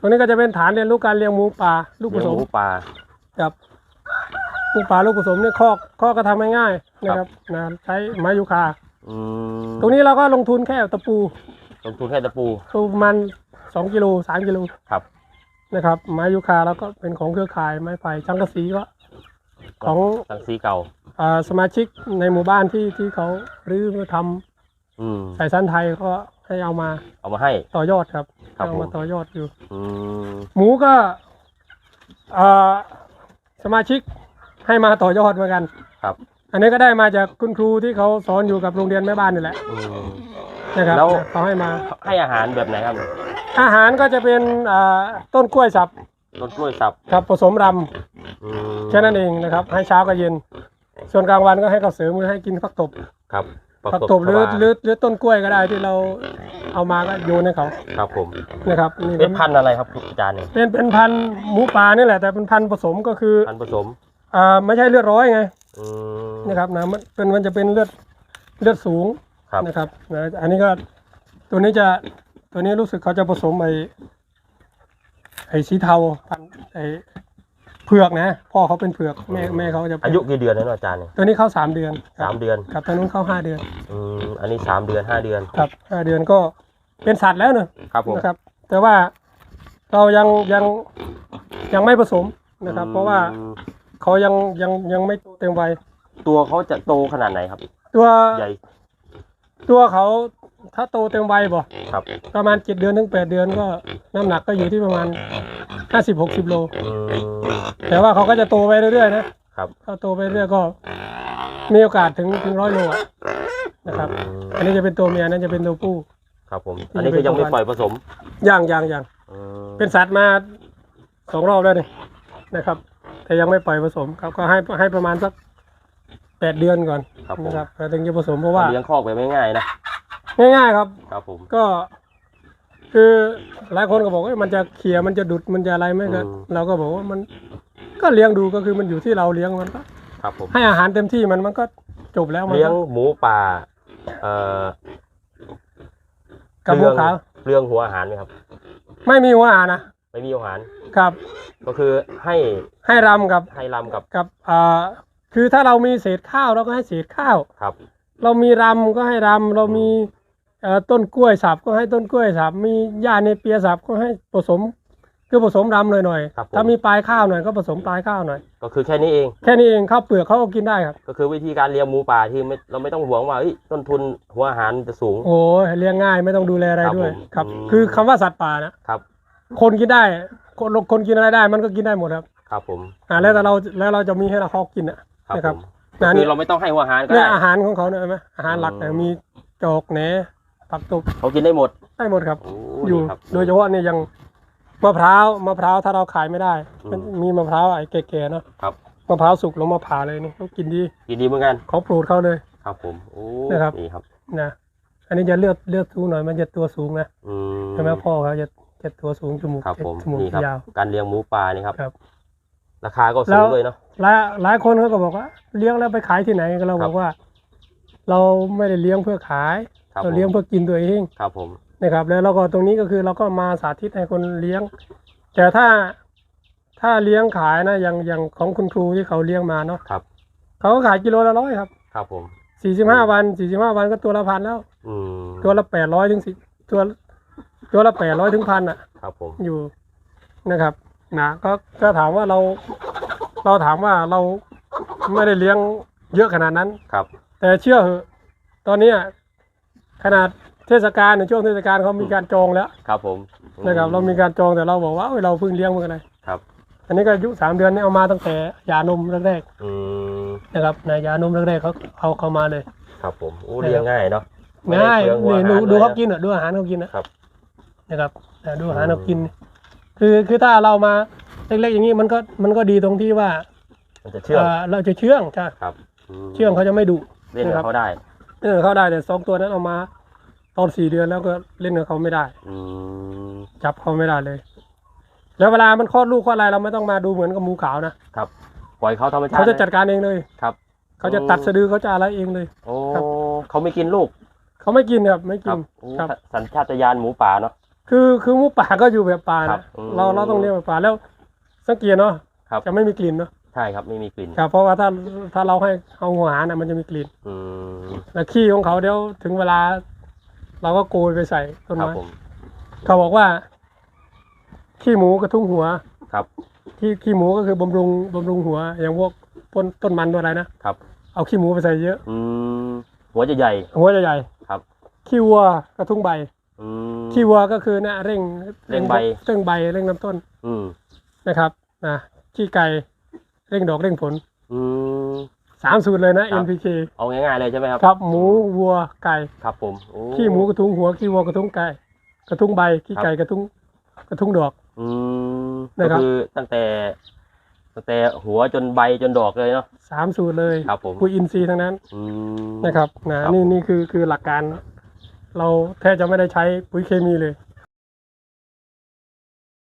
ตรงนี้ก็จะเป็นฐานเรียนรู้การเลี้ยงหมูป่าลูกผเลี้ยงสหมมูป่า กับหมูป่าลูกผสมเนี่ยคอกคอกก็ทำง่ายๆนะครับนะใช้ไม้ยูคา อืมตรงนี้เราก็ลงทุนแค่ตะปูลงทุนแค่ตะปูประมาณสองกิโลสามกิโลครับ นะครับไม้ยูคาแล้วก็เป็นของเครือข่ายไม้ไผ่ชังกะสีก็ของ สังสีเก่าอ่าสมาชิกในหมู่บ้านที่ที่เขารื้อมาทำอืม สายสันไทยก็ ให้เอามาเอามาให้ ต่อยอดครับครับเอามาผม ต่อยอดอยู่ อืมหมูก็เอ่อสมาชิกให้มาต่อยอดเหมือนกัน ครับอันนี้ก็ได้มาจากคุณครูที่เขาสอนอยู่กับโรงเรียนแม่บ้านนี่แหละอืม นะครับแล้ว เขาให้มา ให้อาหารแบบไหนครับอาหารก็จะเป็นอ่าต้นกล้วยสับต้นกล้วยสับครับผสมรอืมำแค่นั้นเองนะครับ ให้เช้ากับเย็น ส่วนกลางวันก็ให้ข้าวเสริมคือให้กินผักตบ ครับ ประผักกบตบหรือชวาหรือหรือต้นกล้วยก็ได้ที่เราเอามาก็โยนให้เขาครับผมนะครับนี่เป็นพันธุ์อะไรครับอาจารย์เนี่ยเป็นเป็นพันธุ์หมูป่านี่แหละแต่เป็นพันธุ์ผสมก็คือพันธุ์ผสมอ่าไม่ใช่เลือดร้อยไงอืมนะครับนะมันเป็นมันจะเป็นเลือดเลือดสูงครับนะครับนะอันนี้ก็ตัวนี้จะตัวนี้รู้สึกเขาจะผสมไอ้ไอ้สีเทาพันธุ์ไอ้ เผือกนะ พ่อเขาเป็นเผือกแม่แม่เขาจะเป็นอายุกี่เดือนแล้วเนอะอาจารย์เนี่ยตัวนี้เข้าสามเดือนครับสามเดือนครับตัวนู้นเข้าห้าเดือนอืมอันนี้สามเดือนห้าเดือนครับห้าเดือนก็เป็นสัตว์แล้วเนอะครับผมนะครับ แต่ว่าเรายังยังยังไม่ผสมนะครับ เพราะว่าอืมเขายังยังยังไม่เต็มวัยตัวเขาจะโตขนาดไหนครับ ตัวใหญ่ตัวเขาถ้าโตเต็มวัยบ่ครับ ประมาณเจ็ดเดือนถึงแปดเดือนก็น้ำหนักก็อยู่ที่ประมาณ ห้าสิบหกสิบโล อืม แต่ว่าเขาก็จะโตไปเรื่อยๆนะครับถ้าโตไปเรื่อยก็ มีโอกาสถึงถึงร้อยโลอะนะครับอืมอันนี้จะเป็นตัวเมียนั่นจะเป็นตัวผู้ ครับผม อันนี้คือยังไม่ปล่อยผสมย่างย่างย่างอืมเป็นสัตว์มาสองรอบแล้วนี่นะครับ แต่ยังไม่ปล่อยผสมครับก็ให้ให้ประมาณสักแปดเดือนก่อนครับผมนะครับแล้วถึงจะผสมเพราะว่าเลี้ยงคอกไปไม่ง่ายนะ ง่ายๆครับ ครับผม ก็ คือหลายคนก็บอกว่ามันจะเขี่ยมันจะดุดมันจะอะไรไหมก็อืม เราก็บอกว่ามันก็เลี้ยงดูก็คือมันอยู่ที่เราเลี้ยงมันก็ครับผม ให้อาหารเต็มที่มันมันก็จบแล้วมันเลี้ยงก็หมูป่า เอ่อกับบัวขาวเรื่องหัวอาหารไหมครับ ไม่มีหัวอาหารนะไม่มีหัวอาหาร ครับ ก็คือให้ให้รำกับให้ลำกับกับอ่าคือถ้าเรามีเศษข้าวเราก็ให้เศษข้าว ครับ เรามีรำก็ให้รำเรามีเอ่อ ต้นกล้วยสับก็ให้ต้นกล้วยสับมีหญ้าเนเปียสับก็ให้ผสม คือผสมรำหน่อยหน่อยๆครับผม ถ้ามีปลายข้าวหน่อยก็ผสมปลายข้าวหน่อยก็คือแค่นี้เอง แค่นี้เองข้าวเปลือกเขาก็กินได้ครับ ก็คือวิธีการเลี้ยงหมูป่าที่ไม่เราไม่ต้องห่วงว่าเอ้ยต้นทุนหัวอาหารจะสูง โอ้ยเลี้ยงง่ายไม่ต้องดูแลอะไรครับด้วยผมครับ อืม คือคำว่าสัตว์ป่านะครับ คนกินได้ คนคนกินอะไรได้ มันก็กินได้หมดครับครับผมอ่าแล้วแต่เราแล้วเราจะมีให้เราเขากินอะ ครับนะครับผมนะคืนี่อเราไม่ต้องให้หัวอาหารก็เนี่ยได้ อาหารของเขาเนี่ยเห็นไหมอาหารหลักเนี่ยอืม มีจอกแหน ผักตบเขากินได้หมด ได้หมดครับ โอ้อยู่นี่ครับ โดยเฉพาะเนี่ยยังมะพร้าวมะพร้าวถ้าเราขายไม่ได้อืม มันมีมะพร้าวไอ้แก่ๆเนาะครับ มะพร้าวสุกแล้วมาผ่าเลยนี่เขากินดีกินดีเหมือนกัน ของโปรดเขาเลย ครับผม โอ้นะครับ นี่ครับ นะอันนี้จะเลือดเลือดสูงหน่อยมันจะตัวสูงนะอืม ใช่ไหมพ่อเขาจะจะตัวสูงจมูกครับผม จมูกนี่ครับ ยาว การเลี้ยงหมูป่านี่ครับ ครับ ราคาก็แล้สูงวเลยเนาะ หลายหลายคนเขาก็บอกว่า เลี้ยงแล้วไปขายที่ไหนก็เราครับ บอกว่า เราไม่ได้เลี้ยงเพื่อขาย ครับเราเลี้ยงเพื่อกินตัวเองครับผม นะครับ แล้วเราก็ตรงนี้ก็คือเราก็มาสาธิตให้คนเลี้ยง แต่ถ้าถ้าเลี้ยงขายนะอย่างอย่างของคุณครูที่เขาเลี้ยงมาเนาะครับ เขาก็ขายกิโลละร้อยครับครับผม สี่สิบห้าวันสี่สิบห้าวันก็ตัวละพันแล้ว อืมตัวละแปดร้อยถึงสิตัวตัวละแปดร้อยถึงพันอะ ครับผม อยู่นะครับนะก็ก็ถามว่าเราเราถามว่าเราไม่ได้เลี้ยงเยอะขนาดนั้น ครับ แต่เชื่อเหอะตอนเนี้ย ขนาดเทศกาลในช่วงเทศกาลเขามีการจองแล้วครับผมนะครับเรามีการจองแต่เราบอกว่าเอ้ยเราเพิ่งเลี้ยงเมื่อไหร่ครับ อันนี้ก็อายุสามเดือนนี่เอามาตั้งแต่ยานมแรกอืมๆนะครับในยานมแรกๆเขาเอาเข้ามาเลย ครับผมโอ้เลี้ยงง่ายเนาะง่ายไม่ได้นี่เปลืองหัวดูอาหารดูเขาลยกินอะดูอาหารเขากินนะครับนะครับอ่าดูอาหารเขากิน คือคือถ้าเรามาเล็กๆอย่างนี้มันก็มันก็ดีตรงที่ว่ามันจะเชื่องเอ่อเราจะเชื่องใช่ครับมเชื่องเขาจะไม่ดุเล่นกับเขาได้ เออเขาได้แต่สองตัวนั้นเอามา ตอนสี่เดือนแล้วก็เล่นกับเขาไม่ได้ อืมจับเขาไม่ได้เลย แล้วเวลามันคลอดลูกคลอดอะไรเราไม่ต้องมาดูเหมือนกับหมูขาวนะครับ ปล่อยเขาธรรมชาติเขาจะจัดการเองเลยครับ เขาจะตัดสะดือเขาจะอะไรเองเลย โอ้ครับ เขาไม่กินลูกเขาไม่กินครับไม่คกิรัน บโอ้ครับ สัญชาตญาณหมูป่าเนาะ คือคือหมูป่าก็อยู่แบบป่าครันะบอืมเราเราต้องเลี้ยงแบบป่าแล้วสังเกตเนาะครับ จะไม่มีกลิ่นเนาะ ใช่ครับไม่มีกลิ่นครับเพราะว่าถ้าถ้าเราให้เอาหัวอาหารนะมันจะมีกลิ่นอืมแล้วขี้ของเขาเดี๋ยวถึงเวลา เราก็โกยไปใส่ต้นครับไม้ผม เขาบอกว่า ขี้หมูกระทุ้งหัวครับ ขี้ขี้หมูก็คือบำรุงบำรุงหัว อย่างพวกต้นต้นมันตัวอะไรนะครับ เอาขี้หมูไปใส่เยอะ อืมหัวจะใหญ่ หัวใหญ่ครับๆขี้วัวกระทุ้งใบ อืม ขี้วัวก็คือเนี่ยเร่งเร่งใบ เร่งใบเร่งน้ำต้นอืมนะครับนะขี้ไก่ เร่งดอกเร่งผลอืม สามสูตรเลยนะ ครับ NPK เอาง่ายๆเลยใช่ไหมครับ ครับหมูวัวไก่ครับผมโอ้ขี้หมูกระทุ้งหัวขี้วัวกระทุ้งไก่ กระทุ้งใบขี้ไก่กระทุ้งกระทุ้งดอก อืมนะก็ครับ คือตั้งแต่ ตั้งแต่หัวจนใบจนดอกเลยเนาะสามสูตรเลยครับผมปุ๋ยอินทรีย์ทั้งนั้นอืม นะครับนะครับนี่ผมนี่คือคือหลักการ เราแทบจะไม่ได้ใช้ปุ๋ยเคมีเลย